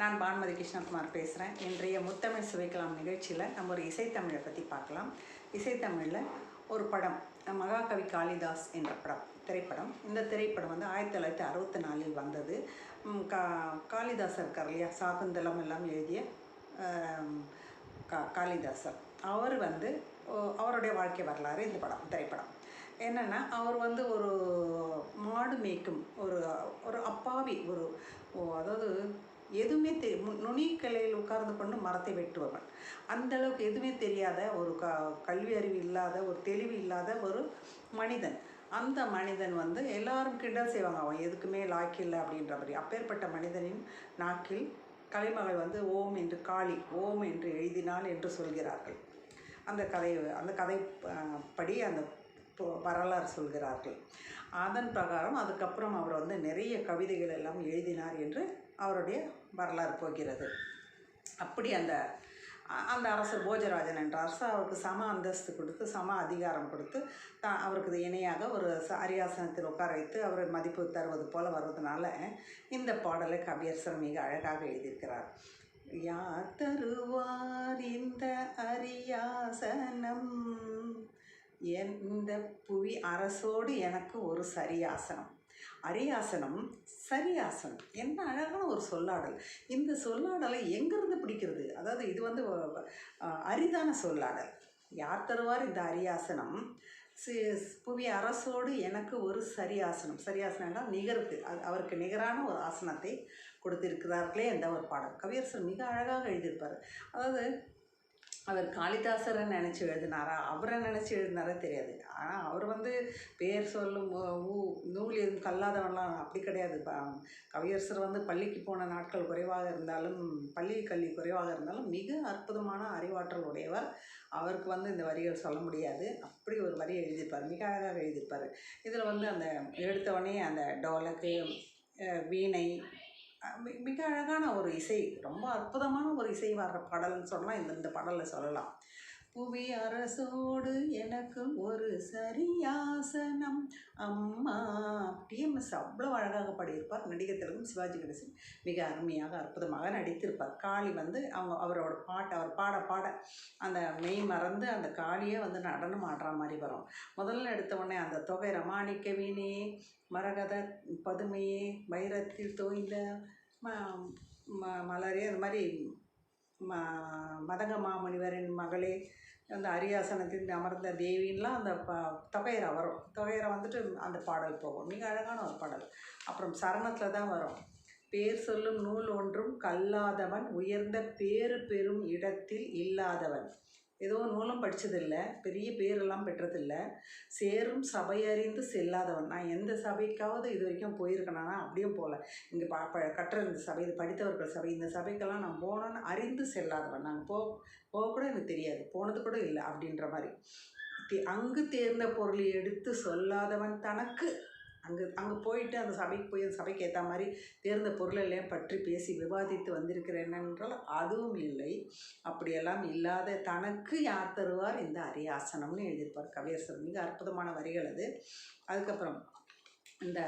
நான் பான்மதி கிருஷ்ணகுமார் பேசுகிறேன் இன்றைய முத்தமிழ் சுவைக்கலாம் நிகழ்ச்சியில் நம்ம ஒரு இசைத்தமிழை பற்றி பார்க்கலாம். இசைத்தமிழில் ஒரு படம் மகாகவி காளிதாஸ் என்ற படம் திரைப்படம். இந்த திரைப்படம் வந்து ஆயிரத்தி தொள்ளாயிரத்தி அறுபத்தி நாலில் வந்தது. கா காளிதாசர் இருக்கார் இல்லையா? சாகுந்தலம் எல்லாம் எழுதிய கா காளிதாசர் அவர் வந்து அவருடைய வாழ்க்கை வரலாறு இந்த படம் திரைப்படம். என்னென்னா அவர் வந்து ஒரு மாடு மேய்க்கும் ஒரு ஒரு அப்பாவி ஒரு ஓ, அதாவது எதுவுமே தெ நுனிக்கலையில் உட்கார்ந்து கொண்டு மரத்தை வெட்டுபவன். அந்த அளவுக்கு எதுவுமே தெரியாத ஒரு க கல்வி அறிவு இல்லாத ஒரு தெளிவு இல்லாத ஒரு மனிதன். அந்த மனிதன் வந்து எல்லாரும் கிண்டல் செய்வாங்க. அவன் எதுக்குமே லாக்கில்லை அப்படின்ற மாதிரி. அப்பேற்பட்ட மனிதனின் நாக்கில் கலைமகள் வந்து ஓம் என்று காளி ஓம் என்று எழுதினாள் என்று சொல்கிறார்கள். அந்த கதை அந்த கதை படி அந்த வரலாறு சொல்கிறார்கள். அதன் பிரகாரம் அதுக்கப்புறம் அவர் வந்து நிறைய கவிதைகள் எல்லாம் எழுதினார் என்று அவருடைய வரலாறு போகிறது. அப்படி அந்த அந்த அரசர் போஜராஜன் என்ற அரசர் அவருக்கு சம அந்தஸ்து கொடுத்து சம அதிகாரம் கொடுத்து தா அவருக்கு இணையாக ஒரு அரியாசனத்தில் உட்கார வைத்து அவர் மதிப்பு தருவது போல வர்றதுனால இந்த பாடலை கவியரசர் மிக அழகாக எழுதியிருக்கிறார். யார் தருவார் இந்த அரியாசனம் எந்த புவி அரசோடு எனக்கு ஒரு சரியாசனம். அரியாசனம் சரியாசனம். என்ன அழகான ஒரு சொல்லாடல். இந்த சொல்லாடலை எங்கேருந்து பிடிக்கிறது? அதாவது இது வந்து அரிதான சொல்லாடல். யார் தருவார் இந்த அரியாசனம்? சி புவி அரசோடு எனக்கு ஒரு சரியாசனம். சரியாசனம்னா நிகருக்கு. அது அவருக்கு நிகரான ஒரு ஆசனத்தை கொடுத்திருக்கிறார்களே என்ற ஒரு பாடல். கவியரசர் மிக அழகாக எழுதியிருப்பார். அதாவது அவர் காளிதாசரை நினச்சி எழுதினாரா? அவரை நினச்சி எழுதினாரா தெரியாது. ஆனால் அவர் வந்து பேர் சொல்லும் ஊ- நூல் எதுவும் கல்லாதவன்லாம் அப்படி கிடையாது. ப- கவியரசர் வந்து பள்ளிக்கு போன நாட்கள் குறைவாக இருந்தாலும் பள்ளி கல்வி குறைவாக இருந்தாலும் மிக அற்புதமான அறிவாற்றல் உடையவர். அவருக்கு வந்து இந்த வரிகள் சொல்ல முடியாது. அப்படி ஒரு வரி எழுதியிருப்பார். மிக அழகாக எழுதியிருப்பார். இதில் வந்து அந்த எடுத்தவொடனே அந்த டோலக்கு வீணை மிக அழகான ஒரு இசை ரொம்ப அற்புதமான ஒரு இசை வர்ற பாடல்னு சொன்னால் இந்த இந்த பாடலில் சொல்லலாம். புவி அரசோடு எனக்கு ஒரு சரியாசனம். அம்மா டிஎம்எஸ் அவ்வளோ அழகாக பாடியிருப்பார். நடிகர் திலகம் சிவாஜி கணேசன் மிக அருமையாக அற்புதமாக நடித்திருப்பார். காளி வந்து அவங்க அவரோட பாட்டு அவர் பாட பாட அந்த மெய் மறந்து அந்த காளியே வந்து நடனம் ஆடுற மாதிரி வரும். முதல்ல எடுத்த உடனே அந்த தொகை ரமாணிக்க வீணே மரகத பதுமையே வைரத்தில் தோய்ந்த ம ம- மலரே அந்த மாதிரி ம மதங்க மாமுனிவரின் மகளே அந்த அரியாசனத்தில் அமர்ந்த தேவின்லாம் அந்த ப தொகையரை வரும். தொகையரை வந்துட்டு அந்த பாடல் போகும். மிக அழகான ஒரு பாடல். அப்புறம் சரணத்தில் தான் வரும். பேர் சொல்லும் நூல் ஒன்றும் கல்லாதவன் உயர்ந்த பேறு பெறும் இடத்தில் இல்லாதவன். ஏதோ நூலும் படித்ததில்ல பெரிய பேரெல்லாம் பெற்றதில்லை. சேரும் சபையறிந்து செல்லாதவன். நான் எந்த சபைக்காவது இது வரைக்கும் போயிருக்கேனா? அப்படியும் போகல இங்கே ப ப- கட்டுற இந்த சபை இது படித்தவர்கள் சபை இந்த சபைக்கெல்லாம் நான் போனோன்னு அறிந்து செல்லாதவன். நாங்கள் போ போக கூட எனக்கு தெரியாது. போனது கூட இல்லை அப்படின்ற மாதிரி. தே- அங்கு தேர்ந்த பொருளை எடுத்து சொல்லாதவன் தனக்கு அங்கே அங்கே போயிட்டு அந்த சபைக்கு போய் அந்த சபைக்கு ஏற்ற மாதிரி தேர்ந்த பொருளெல்லாம் பற்றி பேசி விவாதித்து வந்திருக்கிறேன் என்றால் அதுவும் இல்லை. அப்படியெல்லாம் இல்லாத தனக்கு யார் தருவார்? இந்த அரியாசனம்னு எழுதியிருப்பார் கவியரசர். மிக அற்புதமான வரிகள் அது. அதுக்கப்புறம் இந்த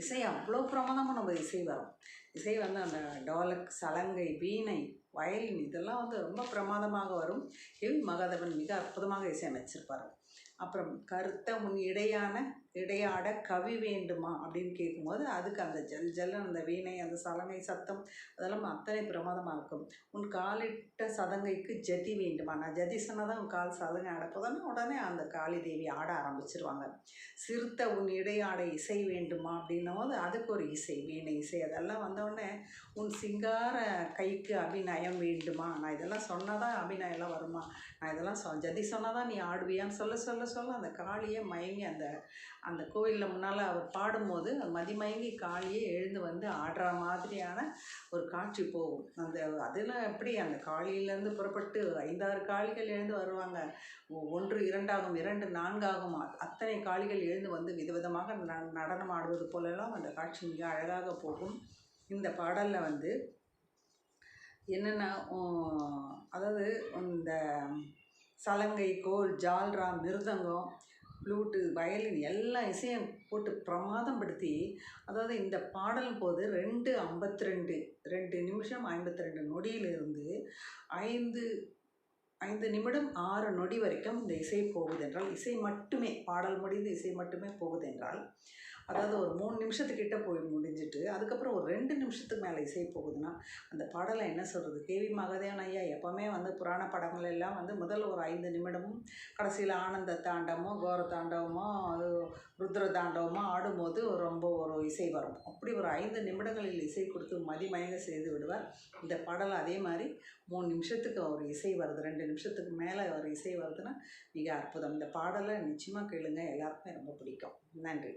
இசை அவ்வளோ பிரமாதமாக நம்ம இசை வரும். இசை வந்து அந்த டோலக் சலங்கை வீணை வயலின் இதெல்லாம் வந்து ரொம்ப பிரமாதமாக வரும். எல். மகாதேவன் மிக அற்புதமாக இசையமைச்சிருப்பார் அப்புறம் கருத்த முன் இடையான இடையாட கவி வேண்டுமா அப்படின்னு கேட்கும்போது அதுக்கு அந்த ஜல் ஜல் அந்த வீணை அந்த சலங்கை சத்தம் அதெல்லாம் அத்தனை பிரமாதமாக இருக்கும். உன் காலிட்ட சதங்கைக்கு ஜதி வேண்டுமா? நான் ஜதி சொன்னால் தான் உன் கால் சதங்கை அடப்போதானே உடனே அந்த காளி தேவி ஆட ஆரம்பிச்சிருவாங்க. சிறுத்த உன் இடையாட இசை வேண்டுமா அப்படின்னும் போது அதுக்கு ஒரு இசை வீணை இசை. அதெல்லாம் வந்தோடனே உன் சிங்கார கைக்கு அபிநயம் வேண்டுமா? நான் இதெல்லாம் சொன்னால் தான் அபிநயம்லாம் வருமா? நான் இதெல்லாம் சொ ஜதி சொன்னால் தான் நீ ஆடுவியான்னு சொல்ல சொல்ல சொல்ல அந்த காளியே மயங்கி அந்த அந்த கோவிலில் முன்னால் அவர் பாடும்போது மதிமயங்கி காளியே எழுந்து வந்து ஆடுற மாதிரியான ஒரு காட்சி போகும். அந்த அதெல்லாம் எப்படி அந்த காளியிலேருந்து புறப்பட்டு ஐந்தாறு காளிகள் எழுந்து வருவாங்க. ஒன்று இரண்டாகும் இரண்டு நான்காகும் அத்தனை காளிகள் எழுந்து வந்து விதவிதமாக ந நடனம் ஆடுவது போலெல்லாம் அந்த காட்சி மிக அழகாக போகும். இந்த பாடலில் வந்து என்னென்னா அதாவது இந்த சலங்கை கோல் ஜால்ரா மிருதங்கம் ஃப்ளூட்டு வயலின் எல்லா இசையும் போட்டு பிரமாதம் படுத்தி அதாவது இந்த பாடல் போது ரெண்டு ஐம்பத்தி ரெண்டு ரெண்டு நிமிஷம் ஐம்பத்தி ரெண்டு நொடியிலிருந்து ஐந்து ஐந்து நிமிடம் ஆறு நொடி வரைக்கும் இந்த இசை போகுதென்றால் இசை மட்டுமே பாடல் முடிந்து இசை மட்டுமே போகுதென்றால் அதாவது ஒரு மூணு நிமிஷத்துக்கிட்ட போய் முடிஞ்சிட்டு அதுக்கப்புறம் ஒரு ரெண்டு நிமிஷத்துக்கு மேலே இசை போகுதுன்னா அந்த பாடலை என்ன சொல்கிறது கேவி மகதேவன் ஐயா எப்போவுமே வந்து புராண படங்கள் எல்லாம் வந்து முதல் ஒரு ஐந்து நிமிடமும் கடைசியில் ஆனந்த தாண்டவமோ கோர தாண்டவமோ ருத்ர தாண்டவமோ ஆடும்போது ரொம்ப ஒரு இசை வரும். அப்படி ஒரு ஐந்து நிமிடங்களில் இசை கொடுத்து மதிமயங்க செய்து விடுவார். இந்த பாடல் அதே மாதிரி மூணு நிமிஷத்துக்கு ஒரு இசை வருது ரெண்டு நிமிஷத்துக்கு மேலே ஒரு இசை வருதுன்னா மிக அற்புதம். இந்த பாடலை நிச்சயமாக கேளுங்க. எல்லாருக்குமே ரொம்ப பிடிக்கும். நன்றி.